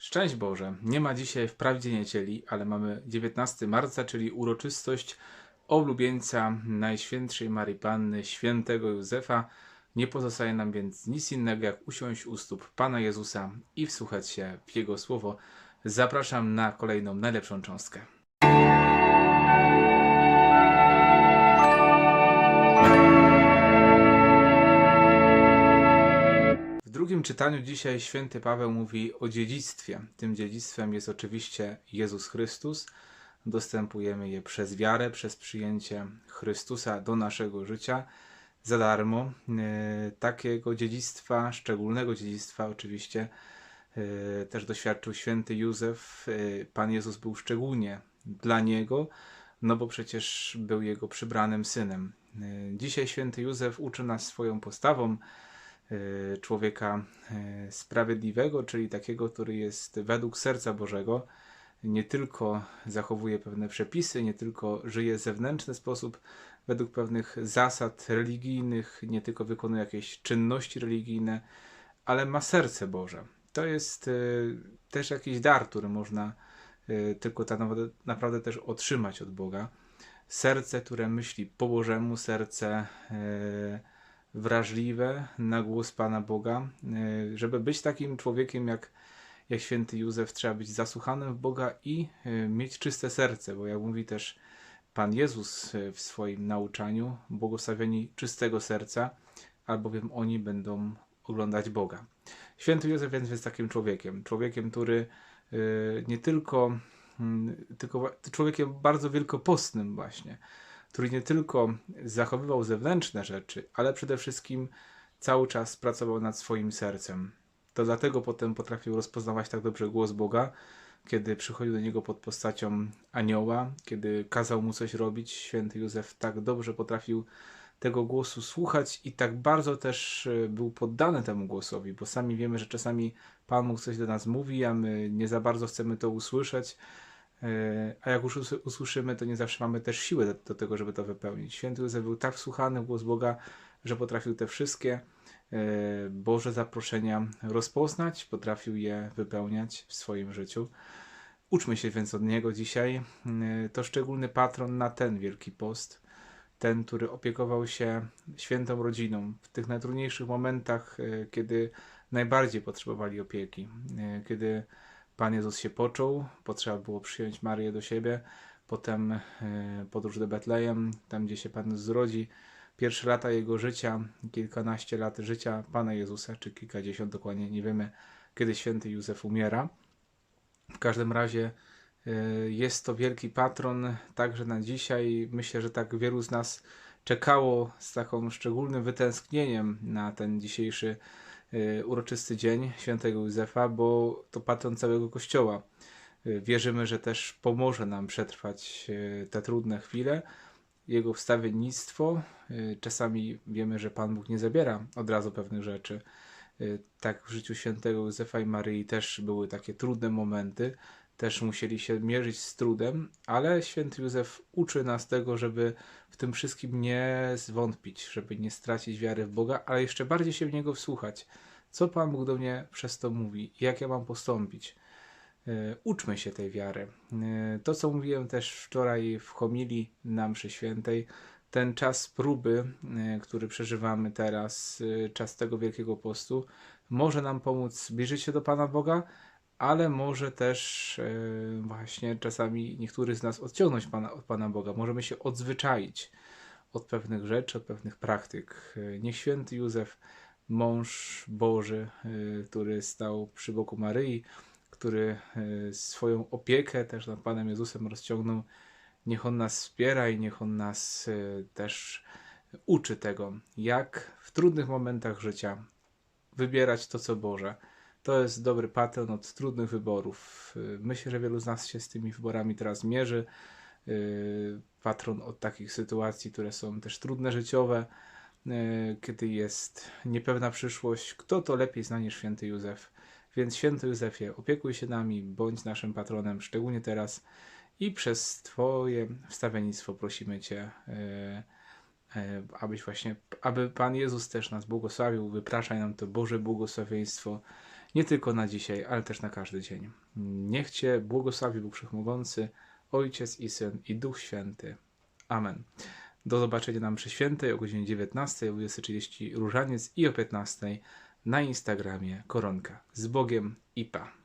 Szczęść Boże. Nie ma dzisiaj wprawdzie niedzieli, ale mamy 19 marca, czyli uroczystość oblubieńca Najświętszej Marii Panny, świętego Józefa. Nie pozostaje nam więc nic innego, jak usiąść u stóp Pana Jezusa i wsłuchać się w Jego słowo. Zapraszam na kolejną, najlepszą cząstkę. Drugim czytaniu dzisiaj święty Paweł mówi o dziedzictwie. Tym dziedzictwem jest oczywiście Jezus Chrystus. Dostępujemy je przez wiarę, przez przyjęcie Chrystusa do naszego życia za darmo. E, Takiego dziedzictwa, szczególnego dziedzictwa oczywiście e, też doświadczył święty Józef. E, Pan Jezus był szczególnie dla niego, no bo przecież był jego przybranym synem. Dzisiaj święty Józef uczy nas swoją postawą człowieka e, sprawiedliwego, czyli takiego, który jest według serca Bożego, nie tylko zachowuje pewne przepisy, nie tylko żyje w zewnętrzny sposób, według pewnych zasad religijnych, nie tylko wykonuje jakieś czynności religijne, ale ma serce Boże. To jest e, też jakiś dar, który można e, tylko tak naprawdę, też otrzymać od Boga. Serce, które myśli po Bożemu, serce e, wrażliwe na głos Pana Boga. E, Żeby być takim człowiekiem jak, jak święty Józef, trzeba być zasłuchanym w Boga i e, mieć czyste serce, bo jak mówi też Pan Jezus e, w swoim nauczaniu, błogosławieni czystego serca, albowiem oni będą oglądać Boga. Święty Józef więc jest takim człowiekiem, człowiekiem, który nie tylko, mm, tylko człowiekiem bardzo wielkopostnym właśnie, który nie tylko zachowywał zewnętrzne rzeczy, ale przede wszystkim cały czas pracował nad swoim sercem. To dlatego potem potrafił rozpoznawać tak dobrze głos Boga, kiedy przychodził do niego pod postacią anioła, kiedy kazał mu coś robić. Święty Józef tak dobrze potrafił tego głosu słuchać i tak bardzo też e, był poddany temu głosowi, bo sami wiemy, że czasami Pan Bóg coś do nas mówi, a my nie za bardzo chcemy to usłyszeć. E, A jak już usły- usłyszymy, to nie zawsze mamy też siłę do, do tego, żeby to wypełnić. Święty Józef był tak wsłuchany w głos Boga, że potrafił te wszystkie e, Boże zaproszenia rozpoznać, potrafił je wypełniać w swoim życiu. Uczmy się więc od niego dzisiaj. E, To szczególny patron na ten Wielki Post. Ten, który opiekował się świętą rodziną w tych najtrudniejszych momentach, kiedy najbardziej potrzebowali opieki. Kiedy Pan Jezus się począł, potrzeba było przyjąć Marię do siebie, potem e, podróż do Betlejem, tam gdzie się Pan zrodzi, pierwsze lata Jego życia, kilkanaście lat życia Pana Jezusa, czy kilkadziesiąt dokładnie, nie wiemy, kiedy święty Józef umiera. W każdym razie e, jest to wielki patron także na dzisiaj. Myślę, że tak wielu z nas czekało z taką szczególnym wytęsknieniem na ten dzisiejszy uroczysty dzień świętego Józefa, bo to patron całego Kościoła. E, Wierzymy, że też pomoże nam przetrwać e, te trudne chwile. Jego wstawiennictwo. Czasami wiemy, że Pan Bóg nie zabiera od razu pewnych rzeczy. Tak w życiu świętego Józefa i Maryi też były takie trudne momenty. Też musieli się mierzyć z trudem, ale święty Józef uczy nas tego, żeby w tym wszystkim nie zwątpić, żeby nie stracić wiary w Boga, ale jeszcze bardziej się w Niego wsłuchać. Co Pan Bóg do mnie przez to mówi? Jak ja mam postąpić? E, Uczmy się tej wiary. E, To, co mówiłem też wczoraj w homilii na mszy świętej, ten czas próby, e, który przeżywamy teraz, czas tego Wielkiego Postu, może nam pomóc zbliżyć się do Pana Boga, ale może też e, właśnie czasami niektórych z nas odciągnąć Pana, od Pana Boga. Możemy się odzwyczaić od pewnych rzeczy, od pewnych praktyk. E, Niech święty Józef, mąż Boży, e, który stał przy boku Maryi, który swoją opiekę też nad Panem Jezusem rozciągnął, niech On nas wspiera i niech On nas też uczy tego, jak w trudnych momentach życia wybierać to, co Boże. To jest dobry patron od trudnych wyborów. Y, Myślę, że wielu z nas się z tymi wyborami teraz mierzy. Y, Patron od takich sytuacji, które są też trudne życiowe, y, kiedy jest niepewna przyszłość. Kto to lepiej zna niż święty Józef? Więc święty Józefie, opiekuj się nami, bądź naszym patronem, szczególnie teraz i przez Twoje wstawiennictwo prosimy Cię, abyś właśnie, aby Pan Jezus też nas błogosławił, wypraszaj nam to Boże błogosławieństwo nie tylko na dzisiaj, ale też na każdy dzień. Niech Cię błogosławi Bóg Wszechmogący, Ojciec i Syn i Duch Święty. Amen. Do zobaczenia na mszy świętej o godzinie 19, o 20.30 Różaniec i o 15 na Instagramie Koronka. Z Bogiem i Pa.